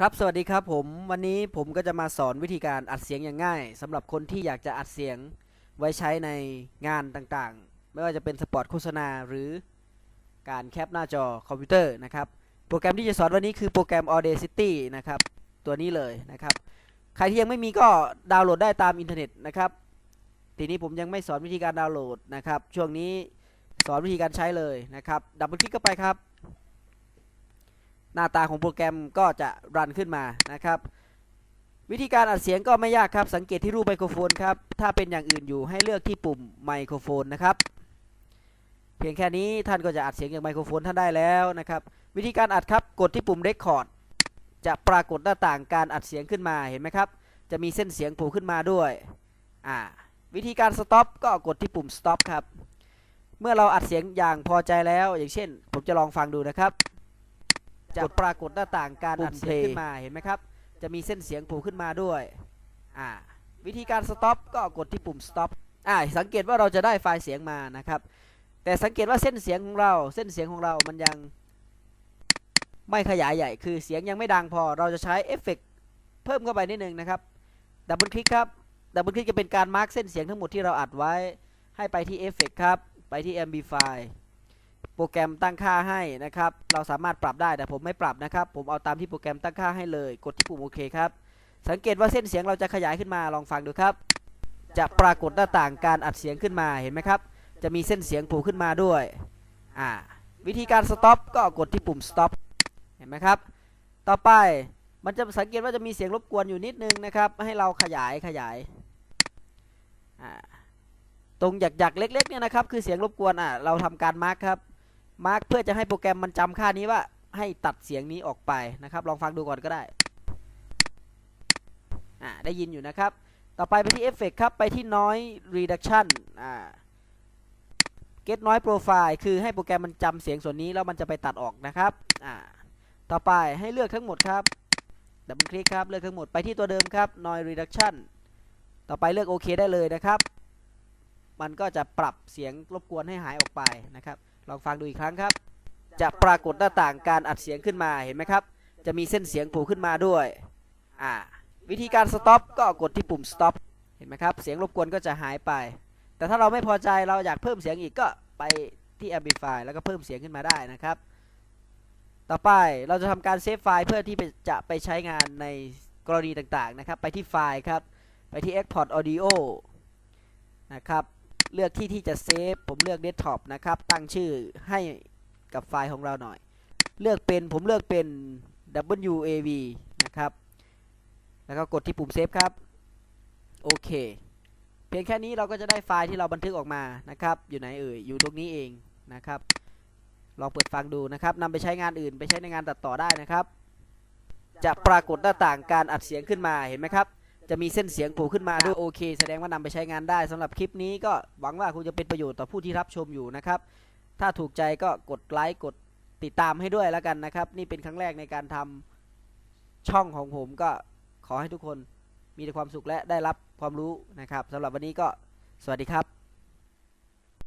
ครับสวัสดีครับผมวันนี้ผมก็จะมาสอนวิธีการอัดเสียงอย่างง่ายสำหรับคนที่อยากจะอัดเสียงไว้ใช้ในงานต่างๆ ไม่ว่าจะเป็นสปอตโฆษณาหรือการแคปหน้าจอคอมพิวเตอร์นะครับโปรแกรมที่จะสอนวันนี้คือโปรแกรม Audacity นะครับตัวนี้เลยนะครับใครที่ยังไม่มีก็ดาวน์โหลดได้ตามอินเทอร์เน็ตนะครับทีนี้ผมยังไม่สอนวิธีการดาวน์โหลดนะครับช่วงนี้สอนวิธีการใช้เลยนะครับดับเบิลคลิกเข้าไปครับ หน้าตาของโปรแกรมก็จะรันขึ้นมานะครับ วิธีการอัดเสียงก็ไม่ยากครับสังเกตที่รูปไมโครโฟนครับ ถ้าเป็นอย่างอื่นอยู่ให้เลือกที่ปุ่มไมโครโฟนนะครับเพียงแค่นี้ท่านก็จะอัดเสียงจากไมโครโฟนท่านได้แล้วนะครับ วิธีการอัดครับกดที่ปุ่ม Record จะปรากฏหน้าต่างการอัดเสียงขึ้นมาเห็นไหมครับ จะมีเส้นเสียงโผล่ขึ้นมาด้วยอ่าวิธีการ Stop ก็กดที่ปุ่ม Stop ครับ เมื่อเราอัดเสียงอย่างพอใจแล้ว อย่างเช่น ผมจะลองฟังดูนะครับ จะปรากฏหน้าต่างการอัดเสียงขึ้นมาเห็นไหมครับ จะมีเส้นเสียงโผล่ขึ้นมาด้วยอ่าวิธีการ stop ก็กดที่ปุ่ม stop อ่าสังเกตว่าเราจะได้ไฟล์เสียงมานะครับ แต่สังเกตว่าเส้นเสียงของเรา เส้นเสียงของเรามันยังไม่ขยายใหญ่ คือเสียงยังไม่ดังพอ เราจะใช้เอฟเฟกต์เพิ่มเข้าไปนิดนึงนะครับ ดับเบิลคลิกครับ ดับเบิลคลิกจะเป็นการมาร์กเส้นเสียงทั้งหมดที่เราอัดไว้ ให้ไปที่เอฟเฟกต์ครับ ไปที่ Amplify โปรแกรมตั้งค่าให้นะครับ เราสามารถปรับได้แต่ผมไม่ปรับนะครับ ผมเอาตามที่โปรแกรมตั้งค่าให้เลย กดที่ปุ่มโอเคครับ สังเกตว่าเส้นเสียงเราจะขยายขึ้นมาลองฟังดูครับ จะปรากฏหน้าต่างการอัดเสียงขึ้นมาเห็นไหมครับ จะมีเส้นเสียงโผล่ขึ้นมาด้วยอ่าวิธีการ stop ก็กดที่ปุ่ม stop เห็นไหมครับ ต่อไปมันจะสังเกตว่าจะมีเสียงรบกวนอยู่นิดนึงนะครับ ให้เราขยายขยายตรงหยักๆเล็กๆเนี่ยนะครับ คือเสียงรบกวนอะเราทำการมาร์คครับ มาร์กเพื่อจะให้โปรแกรมมันจำค่านี้ว่าให้ตัดเสียงนี้ออกไปนะครับ ลองฟังดูก่อนก็ได้อ่าได้ยินอยู่นะครับ ต่อไปไปที่เอฟเฟกครับ ไปที่ noise reduction อ่า get noise profile คือให้โปรแกรมมันจำเสียงส่วนนี้แล้วมันจะไปตัดออกนะครับอ่าต่อไปให้เลือกทั้งหมดครับดับเบิลคลิกครับเลือกทั้งหมดไปที่ตัวเดิมครับ noise reduction ต่อไปเลือกโอเคได้เลยนะครับ มันก็จะปรับเสียงรบกวนให้หายออกไปนะครับ ลองฟังดูอีกครั้งครับ จะปรากฏหน้าต่างการอัดเสียงขึ้นมาเห็นไหมครับ จะมีเส้นเสียงผล่ขึ้นมาด้วยอ่าวิธีการ stop ก็กดที่ปุ่ม stop เห็นไหมครับ เสียงรบกวนก็จะหายไป แต่ถ้าเราไม่พอใจเราอยากเพิ่มเสียงอีกก็ไปที่ amplify แล้วก็เพิ่มเสียงขึ้นมาได้นะครับ ต่อไปเราจะทำการเซฟไฟล์เพื่อที่จะไปใช้งานในกรณีต่างๆนะครับ ไปที่ไฟล์ครับ ไปที่ export audio นะครับ เลือกที่ที่จะเซฟผมเลือก desktop นะครับ ตั้งชื่อให้กับไฟล์ของเราหน่อย เลือกเป็นผมเลือกเป็น WAV นะครับ แล้วก็กดที่ปุ่มเซฟครับ โอเค เพียงแค่นี้เราก็จะได้ไฟล์ที่เราบันทึกออกมานะครับ อยู่ไหนเอ่ย อยู่ตรงนี้เองนะครับ ลองเปิดฟังดูนะครับนำไปใช้งานอื่น ไปใช้ในงานตัดต่อได้นะครับ จะปรากฏหน้าต่างการอัดเสียงขึ้นมา เห็นไหมครับ จะมีเส้นเสียงโผล่ขึ้นมาด้วยโอเค แสดงว่านำไปใช้งานได้สำหรับคลิปนี้ก็หวังว่าคงจะเป็นประโยชน์ต่อผู้ที่รับชมอยู่นะครับ ถ้าถูกใจก็กดไลค์กดติดตามให้ด้วยแล้วกันนะครับ นี่เป็นครั้งแรกในการทำช่องของผมก็ขอให้ทุกคนมีแต่ความสุขและได้รับความรู้นะครับสำหรับวันนี้ก็สวัสดีครับ